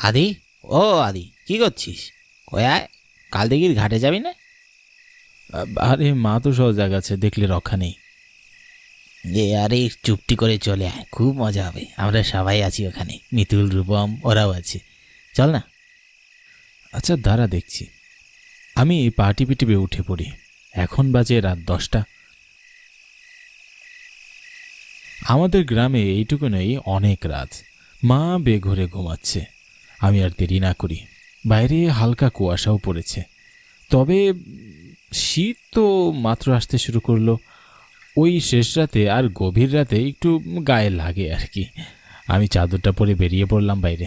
আদি? ও আদি কি করছিস? কয়ায় কাল দিঘির ঘাটে যাবি না? আরে মা তো সব জায়গা আছে দেখলে রক্ষা নেই। যে আরে চুপটি করে চলে আয় খুব মজা হবে আমরা সবাই আছি ওখানে। মিতুল রূপম ওরাও আছে। চল না। আচ্ছা দাঁড়া দেখছি। আমি পার্টি পিটিপে উঠে পড়ি। এখন বাজে রাত দশটা। আমাদের গ্রামে এইটুকু এইটুকুনেই অনেক রাত। মা বেঘরে ঘুমাচ্ছে। আমি আর দেরি না করি। বাইরে হালকা কুয়াশাও পড়েছে। তবে শীত তো মাত্র আসতে শুরু করল। ওই শেষ রাতে আর গভীর রাতে একটু গায়ে লাগে আর কি। আমি চাদরটা পরে বেরিয়ে পড়লাম বাইরে।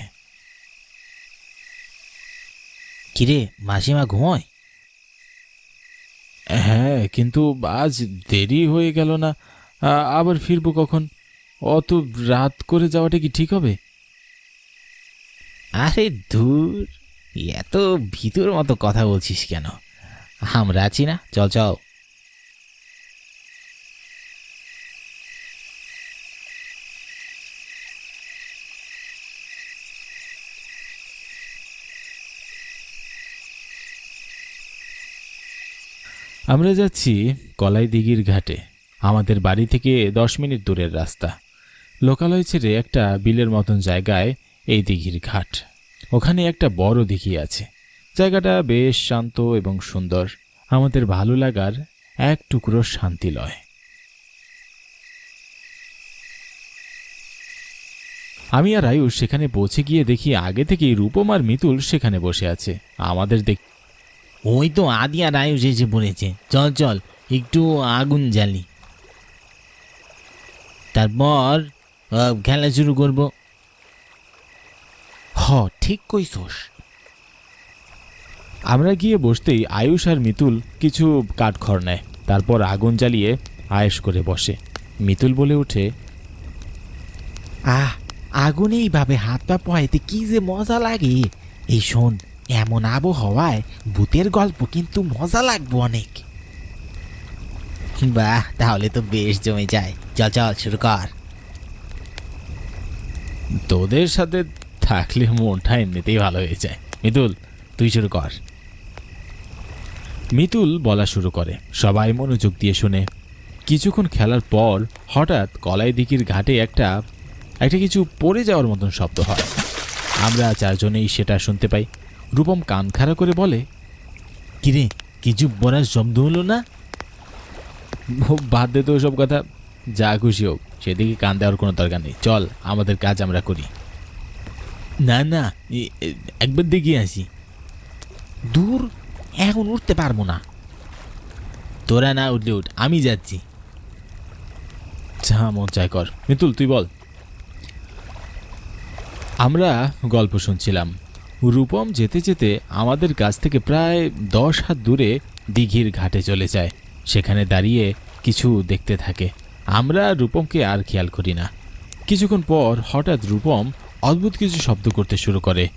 কিরে মাসিমা ঘুমোয়? হ্যাঁ কিন্তু আজ দেরি হয়ে গেল না। আবার ফিরবো কখন? অত রাত করে যাওয়াটা কি ঠিক হবে? আরে দূর এত ভিতর মতো কথা বলছিস কেন? আমরা আছি না? চল চল। আমরা যাচ্ছি কলাই দিঘির ঘাটে। আমাদের বাড়ি থেকে দশ মিনিট দূরের রাস্তা। লোকালয় ছেড়ে একটা বিলের মতন জায়গায় এই দিঘির ঘাট। ওখানে একটা বড় দিঘি আছে। জায়গাটা বেশ শান্ত এবং সুন্দর। আমাদের ভালো লাগার এক টুকরো শান্তি লয়। আমি আর আয়ুষ সেখানে পৌঁছে গিয়ে দেখি আগে থেকেই রূপম আর মিতুল সেখানে বসে আছে। আমাদের দেখ ওই তো আদি আর আয়ুষ এসে পড়েছে। চল চল, একটু আগুন জ্বালি। তারপর খেলা শুরু করব। ঠিক কইছস। আমরা গিয়ে বসতেই আয়ুষ আর মিতুল কিছু কাঠখড় নেয় তারপর আগুন জ্বালিয়ে আয়েস করে বসে। মিতুল বলে ওঠে আহ আগুনে এইভাবে হাত পা পোহাইতে কি যে মজা লাগে। এই শোন এমন আবহাওয়ায় ভূতের গল্প কিন্তু মজা লাগবে অনেক। বাহ তাহলে তো বেশ জমে যায়। চল চল শুরু কর। তোদের সাথে থাকলে মনটা এমনিতেই ভালো হয়ে যায়। মিতুল, তুই শুরু কর। মিতুল বলা শুরু করে। সবাই মনোযোগ দিয়ে শুনে। কিছুক্ষণ খেলার পর হঠাৎ কলাই দিকির ঘাটে একটা একটা কিছু পড়ে যাওয়ার মতন শব্দ হয়। আমরা চারজনেই সেটা শুনতে পাই। রূপম কান খাড়া করে বলে, কিরে, কিছু বলার শব্দ হলো না? বাদ দে তো সব কথা। যা খুশি হোক, সেদিকে কান দেওয়ার কোনো দরকার নেই। চল, আমাদের কাজ আমরা করি। না না একবার দেখে আসি। দূর এখন উঠতে পারব না। তোরা না উঠলে উঠ, আমি যাচ্ছি। যা মন চায় কর। মিতুল, তুই বল। আমরা গল্প শুনছিলাম। রূপম যেতে যেতে আমাদের কাছ থেকে প্রায় দশ হাত দূরে দিঘির ঘাটে চলে যায়। সেখানে দাঁড়িয়ে কিছু দেখতে থাকে। আমরা রূপমকে আর খেয়াল করি না। কিছুক্ষণ পর হঠাৎ রূপম অদ্ভুত কিছু শব্দ করতে শুরু করে।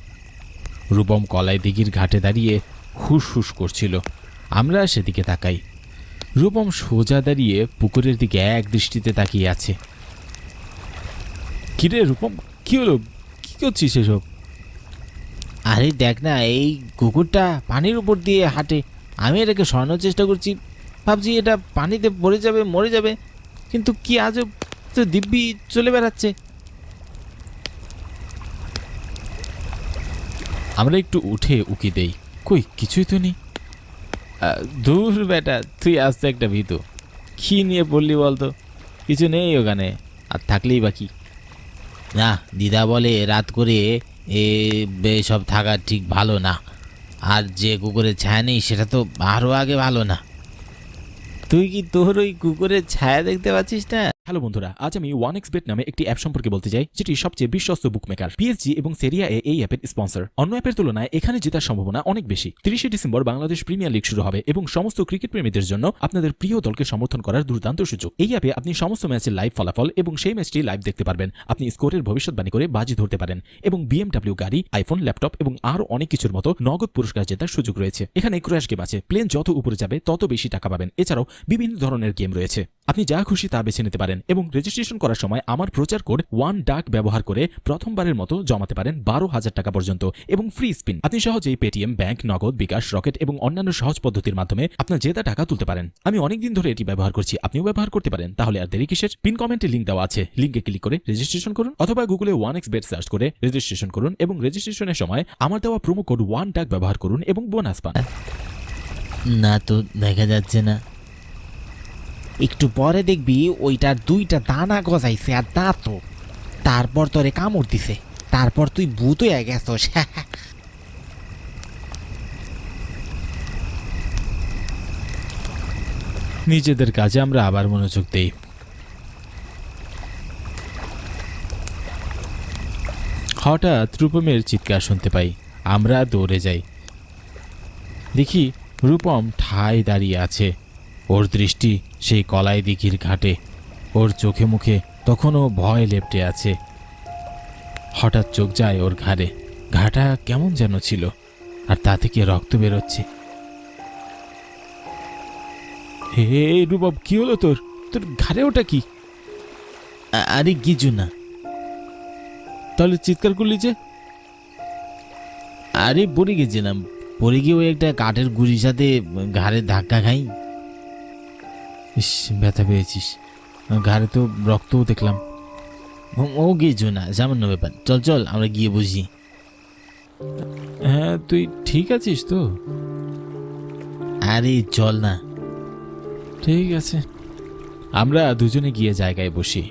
রূপম কলাই দিঘির ঘাটে দাঁড়িয়ে হুস হুস করছিল। আমরা সেদিকে তাকাই। রূপম সোজা দাঁড়িয়ে পুকুরের দিকে এক দৃষ্টিতে তাকিয়ে আছে। কিরে রূপম, কি হলো? কি করছিস এসব? আরে দেখ না, এই কুকুরটা পানির উপর দিয়ে হাঁটে। আমি এটাকে সরানোর চেষ্টা করছি। ভাবছি এটা পানিতে পড়ে যাবে, মরে যাবে। কিন্তু কি আজব তো দিব্যি চলে বেড়াচ্ছে। আমরা একটু উঠে উকি দেই। কই কিছুই তো নেই। দূর বেটা তুই আসতে একটা ভীতু। কি নিয়ে পড়লি বলতো? কিছু নেই ওখানে আর থাকলেই বাকি না দিদা বলে রাত করে এ সব থাকা ঠিক ভালো না। আর যে কুকুরের ছায়া নেই সেটা তো আরও আগে ভালো না। তুই কি তোর ওই কুকুরের ছায়া দেখতে পাচ্ছিস না? হ্যালো বন্ধুরা, আজ আমি ওয়ান এক্স বেট নামে একটি অ্যাপ সম্পর্কে বলতে চাই, যেটি সবচেয়ে বিশ্বস্ত বুকমেকার পিএসজি এবং সেরিয়া এ এই অ্যাপের স্পন্সর অন্য অ্যাপের তুলনায় এখানে জেতার সম্ভাবনা অনেক বেশি। তিরিশে ডিসেম্বর বাংলাদেশ প্রিমিয়ার লিগ শুরু হবে এবং সমস্ত ক্রিকেট প্রেমীদের জন্য আপনাদের প্রিয় দলকে সমর্থন করার দুর্দান্ত সুযোগ। এই অ্যাপে আপনি সমস্ত ম্যাচের লাইভ ফলাফল এবং সেই ম্যাচটি লাইভ দেখতে পারবেন। আপনি স্কোরের ভবিষ্যৎবাণী করে বাজি ধরতে পারেন এবং বিএমডব্লিউ গাড়ি আইফোন ল্যাপটপ এবং আরও অনেক কিছুর মতো নগদ পুরস্কার জেতার সুযোগ রয়েছে। এখানে ক্র্যাশ গেম আছে প্লেন যত উপরে যাবে তত বেশি টাকা পাবেন। এছাড়াও বিভিন্ন ধরনের গেম রয়েছে। আপনি যা খুশি তা বেছে নিতে পারেন। পারেন এবং রেজিস্ট্রেশন করার সময় আমার প্রচার কোড ওয়ান ডাক ব্যবহার করে প্রথমবারের মতো জমাতে পারেন বারো হাজার টাকা পর্যন্ত এবং ফ্রি স্পিন আপনি সহজেই পেটিএম ব্যাংক নগদ, বিকাশ, রকেট এবং অন্যান্য সহজ পদ্ধতির মাধ্যমে আপনার জেতা টাকা তুলতে পারেন। আমি অনেকদিন ধরে এটি ব্যবহার করছি, আপনিও ব্যবহার করতে পারেন। তাহলে আর দেরি কিসের? পিন কমেন্টে লিঙ্ক দেওয়া আছে। লিঙ্কে ক্লিক করে রেজিস্ট্রেশন করুন অথবা গুগলে ওয়ান এক্স বেড সার্চ করে রেজিস্ট্রেশন করুন এবং রেজিস্ট্রেশনের সময় আমার দেওয়া প্রোমো কোড ওয়ান ডাক ব্যবহার করুন এবং বোনাস পান। না তো, দেখা যাচ্ছে না। একটু পরে দেখবি ওইটার দুইটা দানা গজাইছে আর দাঁতও তারপর তোরে কামড় দিছে। তারপর তুই ভূত হয়ে গেছস। নিজেদের কাজে আমরা আবার মনোযোগ দিই। হঠাৎ রূপমের চিৎকার শুনতে পাই। আমরা দৌড়ে যাই। দেখি রূপম ঠায় দাঁড়িয়ে আছে। ওর দৃষ্টি সেই কলাই দিঘির ঘাটে। ওর চোখে মুখে তখনও ভয় লেপটে আছে। হঠাৎ চোখ যায় ওর ঘাড়ে। ঘাটা কেমন যেন ছিল আর তা থেকে রক্ত বেরোচ্ছে? হে রূপম কি হলো তোর? তোর ঘাড়ে ওটা কি? আরে কিছু না। তাহলে চিৎকার করলি যে? আরে পড়ে গেছিলাম। পড়ে গিয়ে ওই একটা কাঠের গুড়ির সাথে ঘাড়ে ধাক্কা খাই। ইস ব্যথা পেয়েছিস। ঘাড়ে তো রক্তও দেখলাম। ও- কিছু না সামান্য ব্যাপার। চল চল আমরা গিয়ে বুঝি হ্যাঁ তুই ঠিক আছিস তো? আরে চল না। ঠিক আছে। আমরা দুজনে গিয়ে জায়গায় বসি।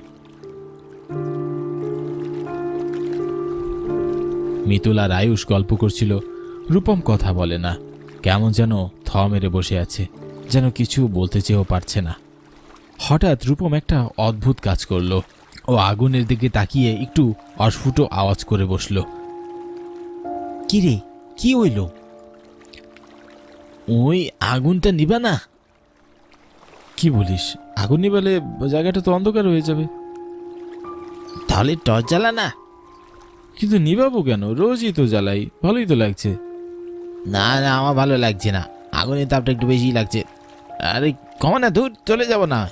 মিতুল আর আয়ুষ গল্প করছিল। রূপম কথা বলে না। কেমন যেন থ মেরে বসে আছে। যেন কিছু বলতে চেয়েও পারছে না। হঠাৎ রূপম একটা অদ্ভুত কাজ করল ও আগুনের দিকে তাকিয়ে একটু অস্ফুট আওয়াজ করে বসল। কি রে কি হইল? ওই আগুনটা নিবা না। কি বলিস আগুন নিবালে জায়গাটা তো অন্ধকার হয়ে যাবে। তাহলে টর্চ জ্বালা না। কিন্তু নিবাবো কেন? রোজই তো জ্বালাই ভালোই তো লাগছে। না না আমার ভালো লাগছে না। আগুনের তাপটা একটু বেশি লাগছে। আরে কমা না দূর চলে যাব না।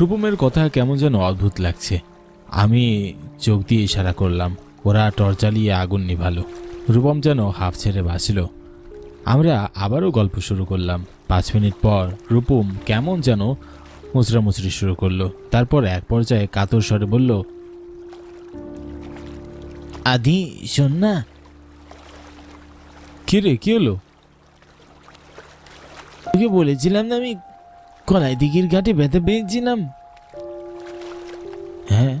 রূপমের কথা কেমন যেন অদ্ভুত লাগছে। আমি চোখ দিয়ে ইশারা করলাম ওরা টর্চ জ্বালিয়ে আগুন নিভালো। রূপম যেন হাফ ছেড়ে বাঁচল। আমরা আবারও গল্প শুরু করলাম। পাঁচ মিনিট পর রূপম কেমন যেন মুচড়ামুচড়ি শুরু করল। তারপর এক পর্যায়ে কাতর স্বরে বলল আদি শোন না। কি রে কি হলো? তোকে বলেছিলাম না আমি কলাই দিঘির ঘাটে ব্যথা পেয়েছিলাম হ্যাঁ।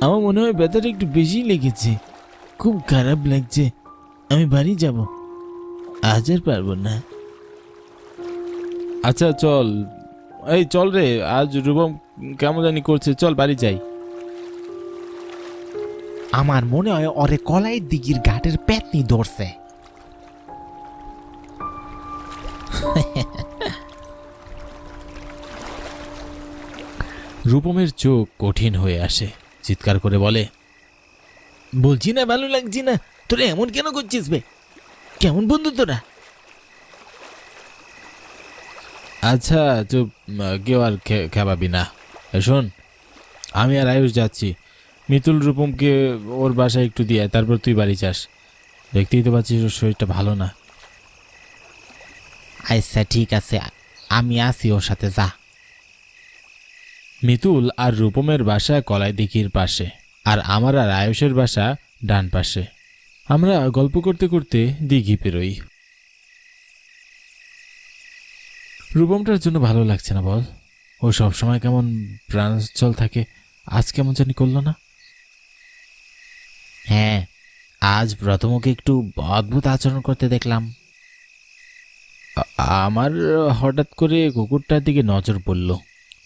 আমার মনে হয় ব্যথাটা একটু বেশি লেগেছে। খুব খারাপ লাগছে। আমি বাড়ি যাব। আজ আর পারব না। আচ্ছা চল। এই চল রে। আজ রূপম কেমন জানি করছে। চল বাড়ি যাই। আমার মনে হয় ওরে কলাই দিঘির ঘাটের পেতনি ধরছে। রূপমের চোখ কঠিন হয়ে আসে। চিৎকার করে বলে, বলছি না, ভালো লাগছি না। তোরা এমন কেন করছিস বে? কেমন বন্ধু তোরা? আচ্ছা চুপ, কেউ আর খেপাবি না। শোন, আমি আর আয়ুষ যাচ্ছি। মিতুল রূপমকে ওর বাসায় একটু দিয়ে তারপর তুই বাড়ি যাস। দেখতেই তো পাচ্ছিস ওর শরীরটা ভালো না। আচ্ছা ঠিক আছে। আমি আসি ওর সাথে, যা। মিতুল আর রূপমের বাসা কলাই দিঘির পাশে আর আমার আর আয়ুষের বাসা ডান পাশে। আমরা গল্প করতে করতে দিঘি পেরোই। রূপমটার জন্য ভালো লাগছে না বল? ও সবসময় কেমন প্রাণোচ্ছল থাকে আজ কেমন জানি করল না? হ্যাঁ আজ প্রথম ওকে একটু অদ্ভুত আচরণ করতে দেখলাম। আমার হঠাৎ করে কুকুরটার দিকে নজর পড়ল।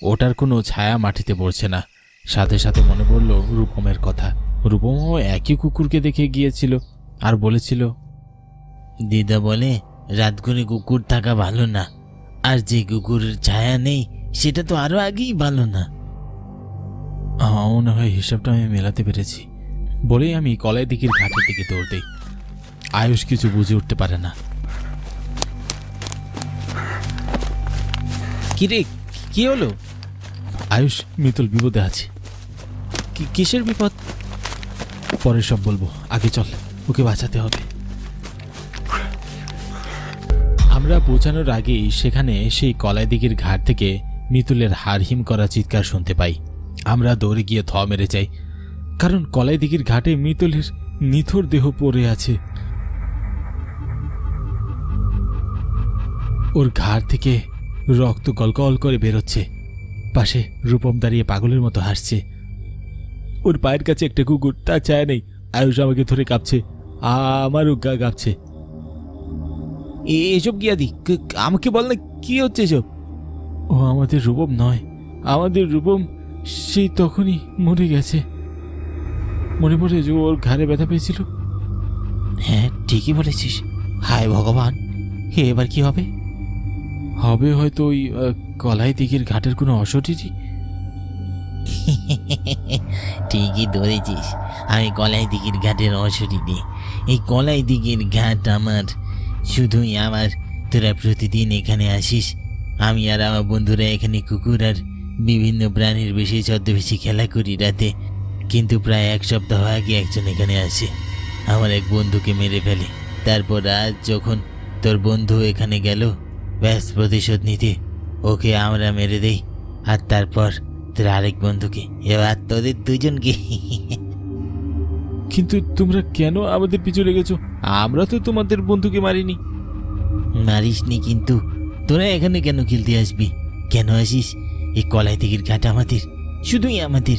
ওটার কোনো ছায়া মাটিতে পড়ছে না। সাথে সাথে মনে পড়ল রূপমের কথা। রূপমও একই কুকুরকে দেখে গিয়েছিল আর বলেছিল দিদা বলে রাত করে কুকুর থাকা ভালো না। আর যে কুকুরের ছায়া নেই সেটা তো আরও আগেই ভালো না। আমার মনে হয় হিসাবটা আমি মেলাতে পেরেছি। বলেই আমি কলাই দিঘির ঘাটের দিকে দৌড় দিই। আয়ুষ কিছু বুঝে উঠতে পারে না। কিরে কি হলো? আয়ুষ, মিতুল বিপদে আছে। কিসের বিপদ? পরে সব বলব। আগে চল, ওকে বাঁচাতে হবে। আমরা পৌঁছানোর আগেই সেখানে সেই কলাই দিঘির ঘাট থেকে মিতুলের হারহিম করা চিৎকার শুনতে পাই। আমরা দৌড়ে গিয়ে থ মেরে যাই। কারণ কলাই দিঘির ঘাটে মিতুলের নিথর দেহ পড়ে আছে। ওর ঘাড় থেকে রক্ত গলগল করে বেরোচ্ছে। পাশে রূপম দাঁড়িয়ে পাগলের মতো হাসছে। ওর পায়ের কাছে একটা কুকুর তা চায় নেই। আয়ুষ আমাকে ধরে কাঁপছে। আমারও গা কাঁপছে। এসব ক- আমাকে বল না কি হচ্ছে এসব? ও আমাদের রূপম নয়। আমাদের রূপম সেই তখনই মরে গেছে। মনে পড়ে যে ওর ঘাড়ে ব্যথা পেয়েছিল। হ্যাঁ ঠিকই বলেছিস। হায় ভগবান হে এবার কি হবে? হবে হয়তো ওই কলাই দিঘির ঘাটের কোনো অসটিটি ঠিকই ধরেছিস। আমি কলাই দিঘির ঘাটের নেই এই কলাই দিঘির ঘাট আমার, শুধুই আমার। তোরা প্রতিদিন এখানে আসিস। আমি আর আমার বন্ধুরা এখানে কুকুর আর বিভিন্ন প্রাণীর বেশি ছদ্মবেশি খেলা করি রাতে। কিন্তু প্রায় এক সপ্তাহ আগে একজন এখানে আসে। আমার এক বন্ধুকে মেরে ফেলে। তারপর আজ যখন তোর বন্ধু এখানে গেল, ব্যাস প্রতিশোধ নিতে ওকে আমরা মেরে দেই আর তারপর তোর আরেক বন্ধুকে এবার তোদের দুজনকে। কিন্তু তোমরা কেন আমাদের পিছু লেগেছো? আমরা তো তোমাদের বন্ধুকে মারিনি। মারিসনি কিন্তু তোরা এখানে কেন খেলতে আসবি? কেন আসিস? এই কলাই দিঘির ঘাট আমাদের শুধুই আমাদের।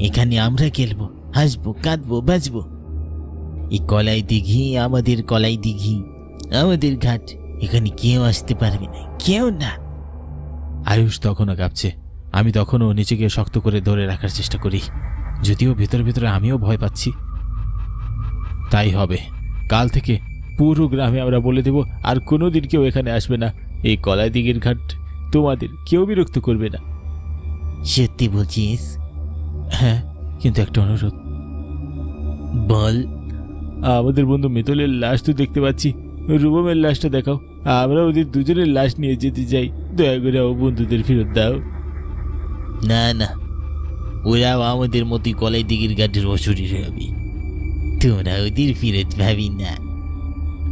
এখানে আমরা খেলব হাসবো কাঁদবো বাঁচবো। এই কলাই দিঘি আমাদের কলাই দিঘি আমাদের ঘাট। এখানে কেউ আসতে পারবে না কেউ না। আয়ুষ তখনও কাঁপছে। আমি তখনও নিজেকে শক্ত করে ধরে রাখার চেষ্টা করি। যদিও ভেতরে ভেতরে আমিও ভয় পাচ্ছি। তাই হবে। কাল থেকে পুরো গ্রামে আমরা বলে দেব আর কোনো দিন কেউ এখানে আসবে না। এই কলাই দিঘির ঘাট তোমাদের কেউ বিরক্ত করবে না। সত্যি বলছিস? হ্যাঁ কিন্তু একটা অনুরোধ। বল। আমাদের বন্ধু মিতলের লাশ তো দেখতে পাচ্ছি। রূপমের লাশটা দেখাও। আমরা ওদের দুজনের লাশ নিয়ে যেতে চাই। দয়া করে ও বন্ধুদের ফেরত দাও। না না। ওরাও আমাদের মতোই কলাই দিঘির ঘাটের অসুরের হবে তোরা ওদের ফিরত ভাবি না।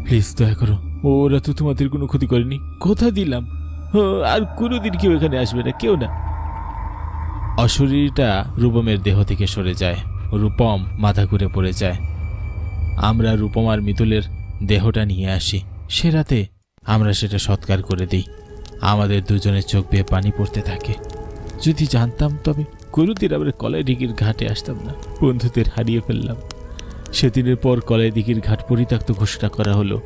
প্লিজ দয়া করো। ওরা তো তোমাদের কোনো ক্ষতি করেনি। কথা দিলাম। আর কোনোদিন কেউ এখানে আসবে না কেউ না। অশরীরটা রূপমের দেহ থেকে সরে যায়। রূপম মাথা ঘুরে পড়ে যায়। আমরা রূপম আর মিতুলের দেহটা নিয়ে আসি। সে রাতে আমরা সেটা সৎকার করে দিই। আমাদের দুজনের চোখ বেয়ে পানি পড়তে থাকে। যদি জানতাম তবে কোনোদিন আমরা কলাই ডিগির ঘাটে আসতাম না। বন্ধুদের হারিয়ে ফেললাম। সেদিনের পর কলাই দিঘির ঘাট পরিত্যক্ত ঘোষণা করা হলো।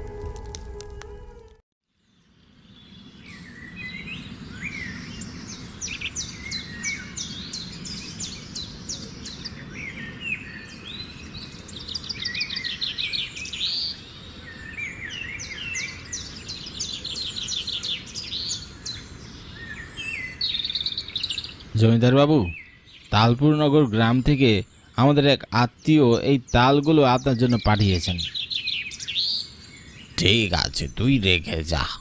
জমিদার তালপুরনগর তালপুর গ্রাম থেকে আমাদের এক আত্মীয় এই তালগুলো আপনার জন্য পাঠিয়েছেন। ঠিক আছে, তুই রেখে যা।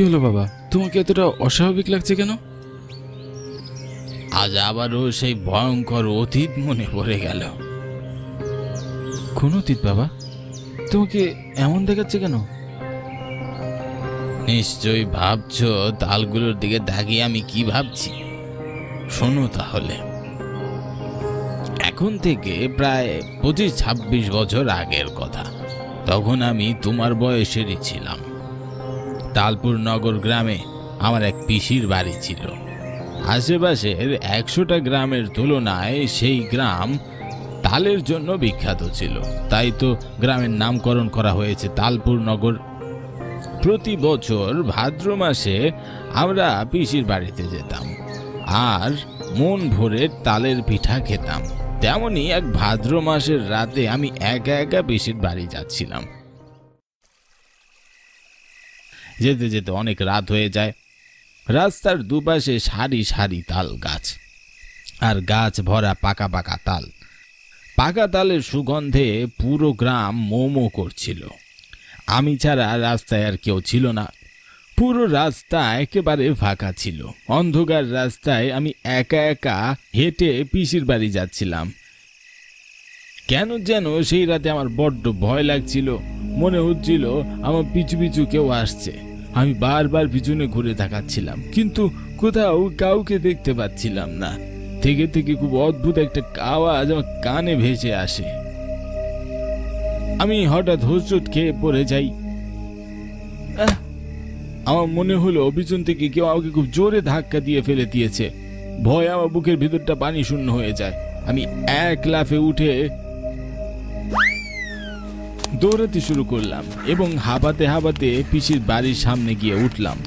কি হলো বাবা? তোমাকে এতটা অস্বাভাবিক লাগছে কেন? আজ আবারও সেই ভয়ঙ্কর অতীত মনে পড়ে গেল। কোন অতীত বাবা? তোমাকে এমন দেখাচ্ছে কেন? নিশ্চয়ই ভাবছ তালগুলোর দিকে তাকিয়ে আমি কি ভাবছি? শোনো তাহলে। এখন থেকে প্রায় পঁচিশ ছাব্বিশ বছর আগের কথা। তখন আমি তোমার বয়সেরই ছিলাম। তালপুর নগর গ্রামে আমার এক পিসির বাড়ি ছিল। আশেপাশের একশোটা গ্রামের তুলনায় সেই গ্রাম তালের জন্য বিখ্যাত ছিল। তাই তো গ্রামের নামকরণ করা হয়েছে তালপুর নগর। প্রতি বছর ভাদ্র মাসে আমরা পিসির বাড়িতে যেতাম আর মন ভরে তালের পিঠা খেতাম। তেমনই এক ভাদ্র মাসের রাতে আমি একা একা পিসির বাড়ি যাচ্ছিলাম। যেতে যেতে অনেক রাত হয়ে যায়। রাস্তার দুপাশে সারি সারি তাল গাছ আর গাছ ভরা পাকা পাকা তাল। পাকা তালের সুগন্ধে পুরো গ্রাম মোমো করছিল। আমি ছাড়া রাস্তায় আর কেউ ছিল না। পুরো রাস্তা একেবারে ফাঁকা ছিল। অন্ধকার রাস্তায় আমি একা একা হেঁটে পিসির বাড়ি যাচ্ছিলাম। কেন যেন সেই রাতে আমার বড্ড ভয় লাগছিল। মনে হচ্ছিল আমার পিছু পিছু কেউ আসছে। আমি বারবার পিছনে ঘুরে তাকাচ্ছিলাম, কিন্তু কোথাও কাউকে দেখতে পাচ্ছিলাম না। থেকে থেকে খুব অদ্ভুত একটা আওয়াজ আমার কানে ভেসে আসে। আমি হঠাৎ হোঁচট খেয়ে পড়ে যাই! আমার মনে হলো পিছন থেকে কেউ আমাকে খুব জোরে ধাক্কা দিয়ে ফেলে দিয়েছে। ভয় আমার বুকের ভিতরটা পানি শূন্য হয়ে যায়। আমি এক লাফে উঠে দৌড়াতে শুরু করলাম এবং হাঁপাতে হাবাতে পিসির বাড়ির সামনে গিয়ে উঠলাম।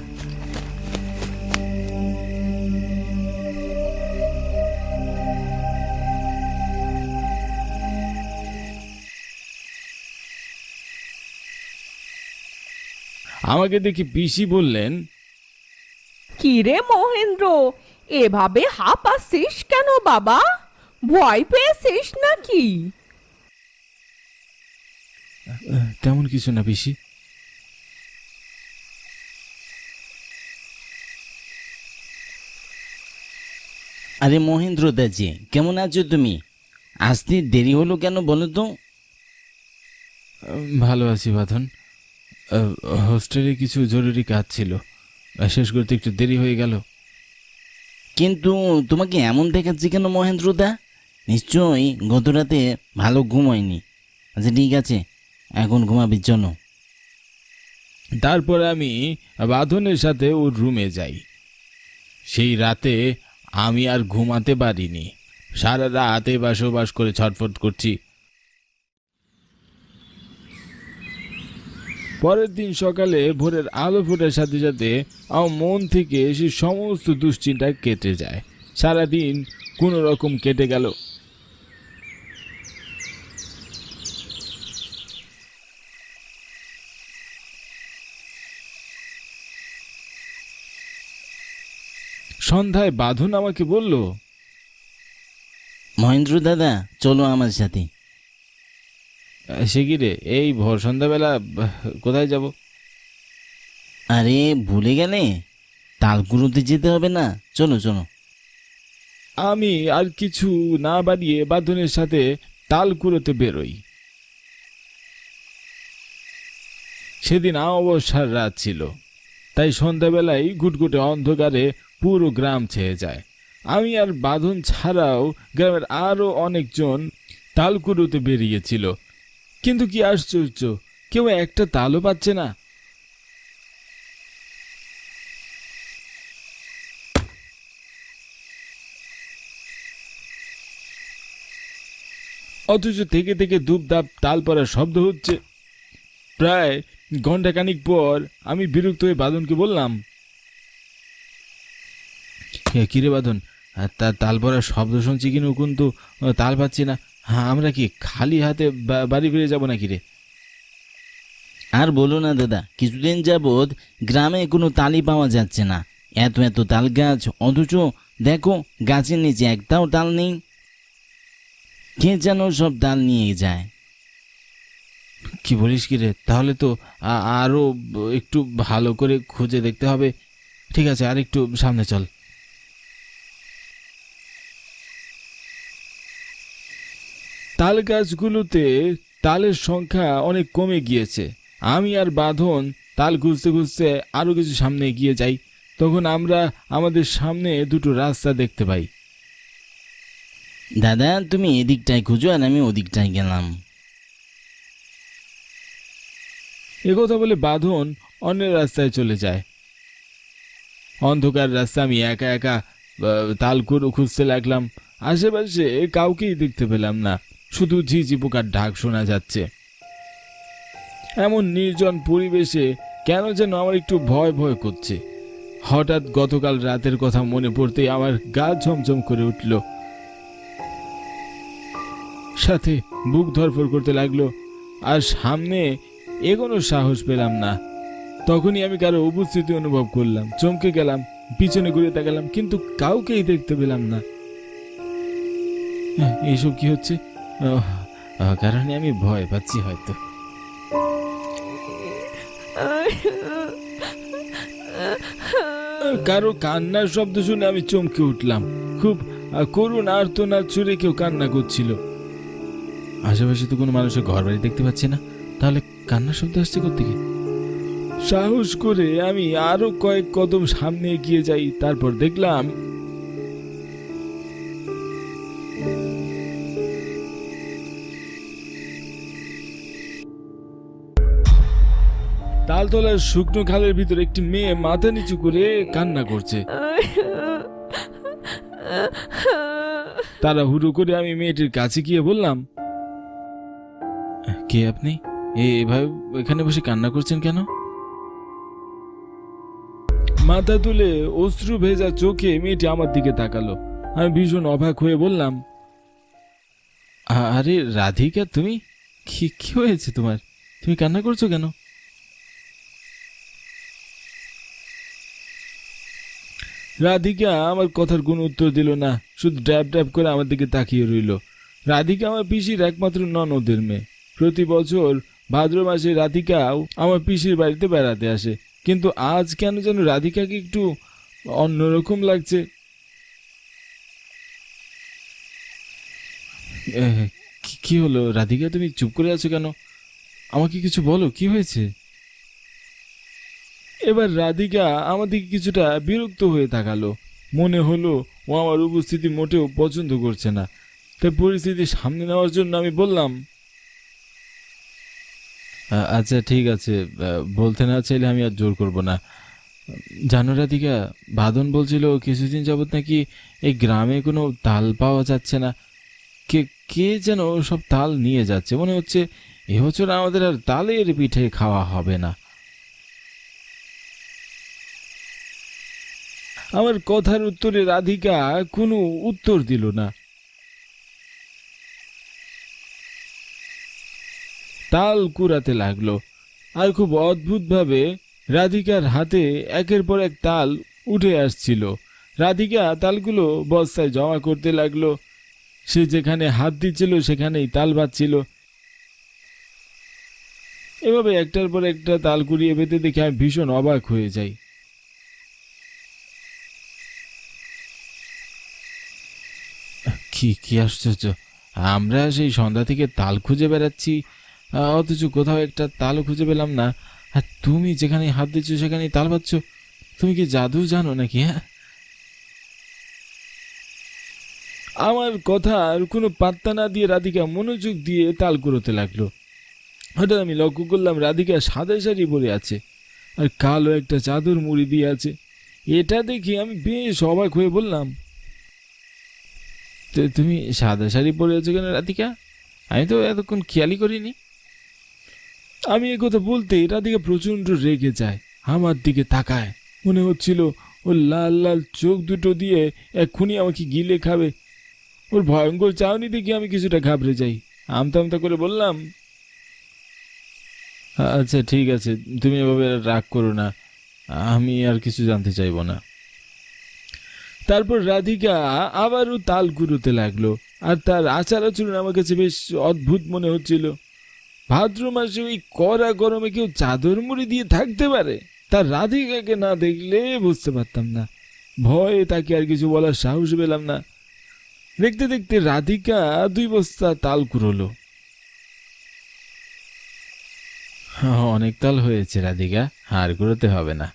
আমাকে দেখে পিসি বললেন কি রে মহেন্দ্র এভাবে হাঁপাচ্ছিস কেন বাবা? ভয় পেয়েছিস নাকি? "আহ, তেমন কিছু না পিসি। আরে মহেন্দ্র দাজি কেমন আছো তুমি? আসতে দেরি হলো কেন বলো তো? ভালো আছি বাঁধন। হোস্টেলে কিছু জরুরি কাজ ছিল। শেষ করতে একটু দেরি হয়ে গেল। কিন্তু তোমাকে এমন দেখাচ্ছি কেন মহেন্দ্র দা নিশ্চয়ই গত রাতে ভালো ঘুম হয়নি। আচ্ছা ঠিক আছে। এখন ঘুমাবি, চলো। তারপর আমি বাঁধনের সাথে ওর রুমে যাই। সেই রাতে আমি আর ঘুমাতে পারিনি। সারা রাতে বাসবাস করে ছটফট করছি। পরের দিন সকালে ভোরের আলো ফোটার সাথে সাথে আমার মন থেকে সে সমস্ত দুশ্চিন্তা কেটে যায়। সারাদিন কোনো রকম কেটে গেল। সন্ধ্যায় বাঁধন আমাকে বলল মহেন্দ্র দাদা চলো আমার সাথে। সে কি রে এই ভোর সন্ধ্যাবেলা কোথায় যাব? আরে ভুলে গেলে? তালগুলোতে যেতে হবে না। চলো চলো। আমি আর কিছু না বাড়িয়ে বাঁধনের সাথে তাল কুড়োতে বেরোই। সেদিন অবসার রাত ছিল। তাই সন্ধ্যাবেলায় ঘুটঘুটে অন্ধকারে পুরো গ্রাম ছেয়ে যায়। আমি আর বাঁধন ছাড়াও গ্রামের আরও অনেকজন তাল কুড়োতে বেরিয়েছিল। কিন্তু কি আশ্চর্য কেউ একটা তালও পাচ্ছে না। অথচ থেকে থেকে ধূপধাপ তাল পড়ার শব্দ হচ্ছে। প্রায় ঘন্টাখানিক পর আমি বিরক্ত হয়ে বাদনকে বললাম "এ, কিরে বাদন আর তা তাল পড়ার শব্দ শুনছি কিন্তু কিন্তু তাল পাচ্ছি না। হ্যাঁ আমরা কি খালি হাতে বাড়ি ফিরে যাব নাকি রে? আর বলো না দাদা কিছুদিন যাবৎ গ্রামে কোনো তালি পাওয়া যাচ্ছে না। এত এত তাল গাছ অথচ দেখো গাছের নিচে একটাও তাল নেই। কে যেন সব তাল নিয়ে যায়। কি বলিস কি রে? তাহলে তো আ- আরও একটু ভালো করে খুঁজে দেখতে হবে। ঠিক আছে আর একটু সামনে চল। তাল গাছগুলোতে তালের সংখ্যা অনেক কমে গিয়েছে। আমি আর বাঁধন তাল খুঁজতে খুঁজতে আরও কিছু সামনে এগিয়ে যাই। তখন আমরা আমাদের সামনে দুটো রাস্তা দেখতে পাই। দাদা তুমি এদিকটায় খুঁজো আর আমি ওদিকটায় গেলাম। একথা বলে বাঁধন অন্যের রাস্তায় চলে যায়। অন্ধকার রাস্তা আমি একা একা তাল খুঁজতে লাগলাম। আশেপাশে কাউকেই দেখতে পেলাম না। শুধু ঝিঝি পোকার ঢাক শোনা যাচ্ছে। এমন নির্জন পরিবেশে কেন যেন আমার একটু ভয় ভয় করছে। হঠাৎ গতকাল রাতের কথা মনে পড়তেই আমার গা ঝমঝম করে উঠল। সাথে বুক ধরফর করতে লাগল, আর সামনে এগোনোর সাহস পেলাম না। তখনই আমি কারও উপস্থিতি অনুভব করলাম, চমকে গেলাম, পিছনে ঘুরে তাকালাম, কিন্তু কাউকেই দেখতে পেলাম না। এইসব কি হচ্ছে? কারণে আমি ভয় পাচ্ছি হয়তো। কারও কান্নার শব্দ শুনে আমি চমকে উঠলাম। খুব করুণ আর্তনাদ ছুড়ে কেউ কান্না করছিল। আশেপাশে তো কোনো মানুষের ঘর বাড়ি দেখতে পাচ্ছি না। তাহলে কান্নার শব্দ আসছে কোথেকে সাহস করে আমি আরও কয়েক কদম সামনে এগিয়ে যাই তারপর দেখলাম তালতলার শুকনো খালের ভিতরে একটি মেয়ে মাথা নিচু করে কান্না করছে। তারা হুড়ো করে আমি মেয়েটির কাছে গিয়ে বললাম, কে আপনি? এভাবে এখানে বসে কান্না করছেন কেন? মাথা তুলে অশ্রু ভেজা চোখে মেয়েটি আমার দিকে তাকালো। আমি ভীষণ অবাক হয়ে বললাম আরে রাধিকা, তুমি? কি কি হয়েছে তোমার? তুমি কান্না করছ কেন? রাধিকা আমার কথার কোনো উত্তর দিল না, শুধু ড্যাব ড্যাব করে আমার দিকে তাকিয়ে রইল। রাধিকা আমার পিসির একমাত্র ননদের মেয়ে। প্রতি বছর ভাদ্র মাসে রাধিকাও আমার পিসির বাড়িতে বেড়াতে আসে। কিন্তু আজ কেন যেন রাধিকাকে একটু অন্যরকম লাগছে। কি হলো? রাধিকা, তুমি চুপ করে আছো কেন? আমাকে কিছু বলো, কি হয়েছে? এবার রাধিকা আমার দিকে কিছুটা বিরক্ত হয়ে তাকালো। মনে হলো ও আমার উপস্থিতি মোটেও পছন্দ করছে না। তাই পরিস্থিতি সামনে নেওয়ার জন্য আমি বললাম আচ্ছা ঠিক আছে। বলতে না চাইলে আমি আর জোর করব না। জানো রাধিকা, বাদন বলছিল কিছুদিন যাবত নাকি এই গ্রামে কোনো তাল পাওয়া যাচ্ছে না। কে কে যেন সব তাল নিয়ে যাচ্ছে। মনে হচ্ছে এবছর আমাদের আর তালের পিঠে খাওয়া হবে না। আমার কথার উত্তরে রাধিকা কোনো উত্তর দিল না। তাল কুড়াতে লাগল। আর খুব অদ্ভুতভাবে রাধিকার হাতে একের পর এক তাল উঠে আসছিল। রাধিকা তালগুলো বস্তায় জমা করতে লাগল। সে যেখানে হাত দিচ্ছিল সেখানেই তাল বাজছিল। এভাবে একটার পর একটা তাল কুড়িয়ে পেতে দেখে আমি ভীষণ অবাক হয়ে যাই। কি কি আশ্চর্য। আমরা সেই সন্ধ্যা থেকে তাল খুঁজে বেড়াচ্ছি অথচ কোথাও একটা তালও খুঁজে পেলাম না। আর তুমি যেখানে হাত দিচ্ছ, সেখানেই তাল পাচ্ছ তুমি কি জাদু জানো নাকি হ্যাঁ? আমার কথার কোনো পাত্তা না দিয়ে রাধিকা মনোযোগ দিয়ে তাল কুড়োতে লাগল। হঠাৎ আমি লক্ষ্য করলাম রাধিকা সাদা শাড়ি পরে আছে আর কালো একটা চাদর মুড়ি দিয়ে আছে। এটা দেখে আমি বেশ অবাক হয়ে বললাম "তো তুমি সাদা শাড়ি পরে আছো কেন রাধিকা? আমি তো এতক্ষণ খেয়ালই করিনি। আমি এ কথা বলতে রাধিকা প্রচণ্ড রেগে যায়, আমার দিকে তাকায়। মনে হচ্ছিল ওর লাল লাল চোখ দুটো দিয়ে এক্ষুনি আমাকে গিলে খাবে। ওর ভয়ঙ্কর চাউনি দেখে আমি কিছুটা ঘাবড়ে যাই। আমতা আমতা করে বললাম আচ্ছা ঠিক আছে, তুমি এভাবে রাগ করো না। আমি আর কিছু জানতে চাইব না। তারপর রাধিকা আবারও তাল কুড়োতে লাগল, আর তার আচার আচরণ আমার কাছে বেশ অদ্ভুত মনে হচ্ছিল। ভাদ্র মাসে ওই কড়া গরমে কেউ চাদর মুড়ি দিয়ে থাকতে পারে? তার রাধিকাকে না দেখলে বুঝতে পারতাম না। ভয়ে তাকে আর কিছু বলার সাহস পেলাম না। দেখতে দেখতে রাধিকা দুই বস্তা তাল কুড়োলো। অনেক তাল হয়েছে রাধিকা, আর কুড়োতে হবে না।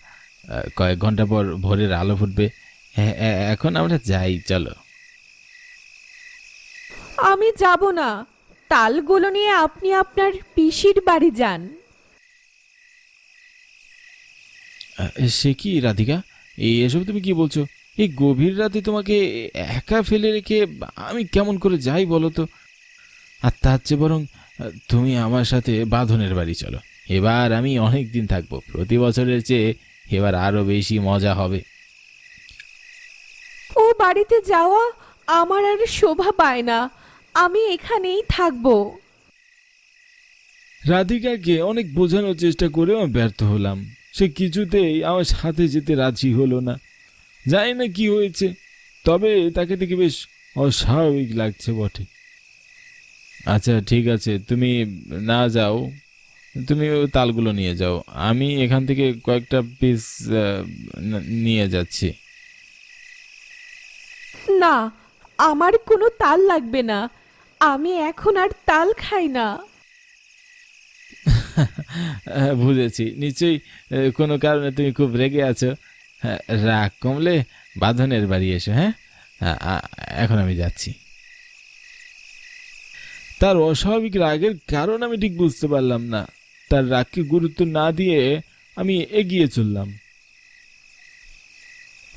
কয়েক ঘণ্টা পর ভোরের আলো ফুটবে। এখন আমরা যাই চলো। আমি যাব না। তালগুলো নিয়ে আপনি আপনার পিসির বাড়ি যান। সে কি রাধিকা? এই এসব তুমি কি বলছো? এই গভীর রাতে তোমাকে একা ফেলে রেখে আমি কেমন করে যাই বলো তো? আর তার চেয়ে বরং তুমি আমার সাথে বাঁধনের বাড়ি চলো। এবার আমি অনেক দিন থাকব। প্রতি বছরের চেয়ে এবার আরও বেশি মজা হবে। বাড়িতে যাওয়া আমার আর শোভা পায় না। আমি এখানেই থাকব। রাধিকাকে অনেক বোঝানোর চেষ্টা করেও আমি ব্যর্থ হলাম। সে কিছুতেই আমার সাথে যেতে রাজি হলো না। জানি না কি হয়েছে, তবে তাকে দেখে বেশ অস্বাভাবিক লাগছে বটে। আচ্ছা ঠিক আছে, তুমি না যাও। তুমি তালগুলো নিয়ে যাও। আমি এখান থেকে কয়েকটা পিস নিয়ে যাচ্ছি। না আমার কোনো তাল লাগবে না। আমি এখন আর তাল খাই না। হ্যাঁ, বুঝেছি। নিশ্চয়ই কোনো কারণে তুমি খুব রেগে আছো। হ্যাঁ, রাগ কমলে বাঁধনের বাড়ি এসো হ্যাঁ আ- এখন আমি যাচ্ছি। তার অস্বাভাবিক রাগের কারণ আমি ঠিক বুঝতে পারলাম না। তার রাগকে গুরুত্ব না দিয়ে আমি এগিয়ে চললাম।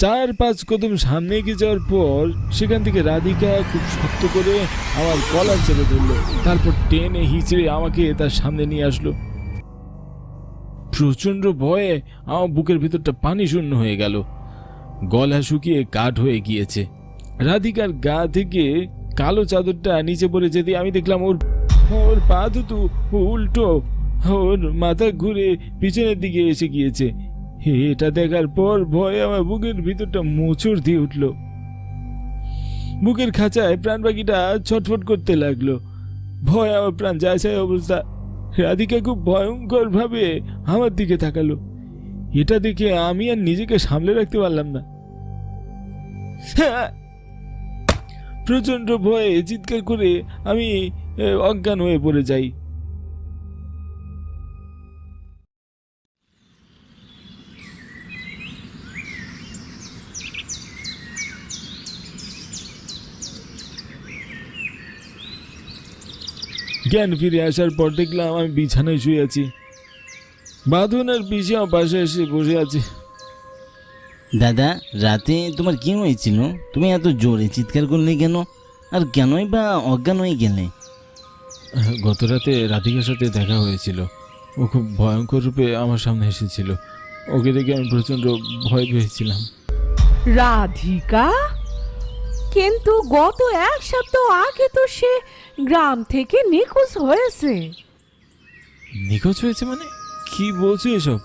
চার পাঁচ কদম সামনে এগিয়ে যাওয়ার পর সেখান থেকে রাধিকা খুব শক্ত করে আমার কলার চেপে ধরলো। তারপর টেনে হিচড়ে আমাকে তার সামনে নিয়ে আসলো। প্রচণ্ড ভয়ে আমার বুকের ভিতরটা পানি শূন্য হয়ে গেল। গলা শুকিয়ে কাঠ হয়ে গিয়েছে। রাধিকার গা থেকে কালো চাদরটা নিচে পড়ে যেতে আমি দেখলাম ওর ওর পা দুটো উল্টো, ওর মাথা ঘুরে পিছনের দিকে এসে গিয়েছে। এটা দেখার পর ভয়ে আমার বুকের ভিতরটা মোচড় দিয়ে উঠল। বুকের খাঁচায় প্রাণ পাখিটা ছটফট করতে লাগল। ভয় আমার প্রাণ যায় যায় অবস্থা। রাধিকা খুব ভয়ঙ্কর ভাবে আমার দিকে তাকালো। এটা দেখে আমি আর নিজেকে সামলে রাখতে পারলাম না। প্রচণ্ড ভয়ে চিৎকার করে আমি অজ্ঞান হয়ে পড়ে যাই। জ্ঞান ফিরে আসার পর দেখলাম আমি বিছানায় শুয়ে আছি। বাঁধন আর পিসি আমার পাশে এসে বসে আছে। দাদা রাতে তোমার কি হয়েছিল? তুমি এত জোরে চিৎকার করলে কেন? আর কেনই বা অজ্ঞান হয়ে গেলে? গত রাতে রাধিকার সাথে দেখা হয়েছিল। ও খুব ভয়ঙ্কর রূপে আমার সামনে এসেছিল। ওকে দেখে আমি প্রচণ্ড ভয় পেয়েছিলাম। রাধিকা? কিন্তু গত এক সপ্তাহ আগে তো সে গ্রাম থেকে নিখোঁজ হয়েছে। নিখোঁজ হয়েছে মানে? কি বলছো এসব?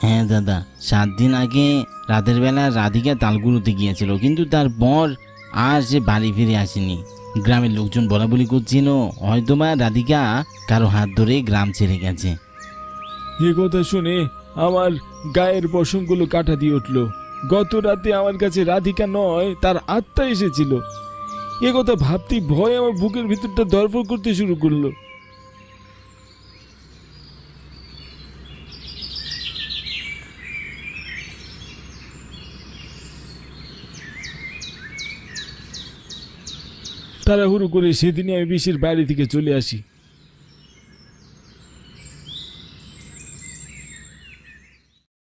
হ্যাঁ দাদা সাত দিন আগে রাতের বেলা রাধিকা তালগুলোতে গিয়েছিল কিন্তু তার বর আর সে বাড়ি ফিরে আসেনি। গ্রামের লোকজন বলা বলি করছিল হয়তোবা রাধিকা কারও হাত ধরে গ্রাম ছেড়ে গেছে। এ কথা শুনে আমার গায়ের পশমগুলো কাটা দিয়ে উঠল। গত রাতে আমার কাছে রাধিকা নয়, তার আত্মা এসেছিল। এ কথা ভাবতেই ভয় আমার বুকের ভিতরটা দরপর করতে শুরু করল। তাড়াহুড়ো করে সেদিনই আমি পিসির বাইরে থেকে চলে আসি।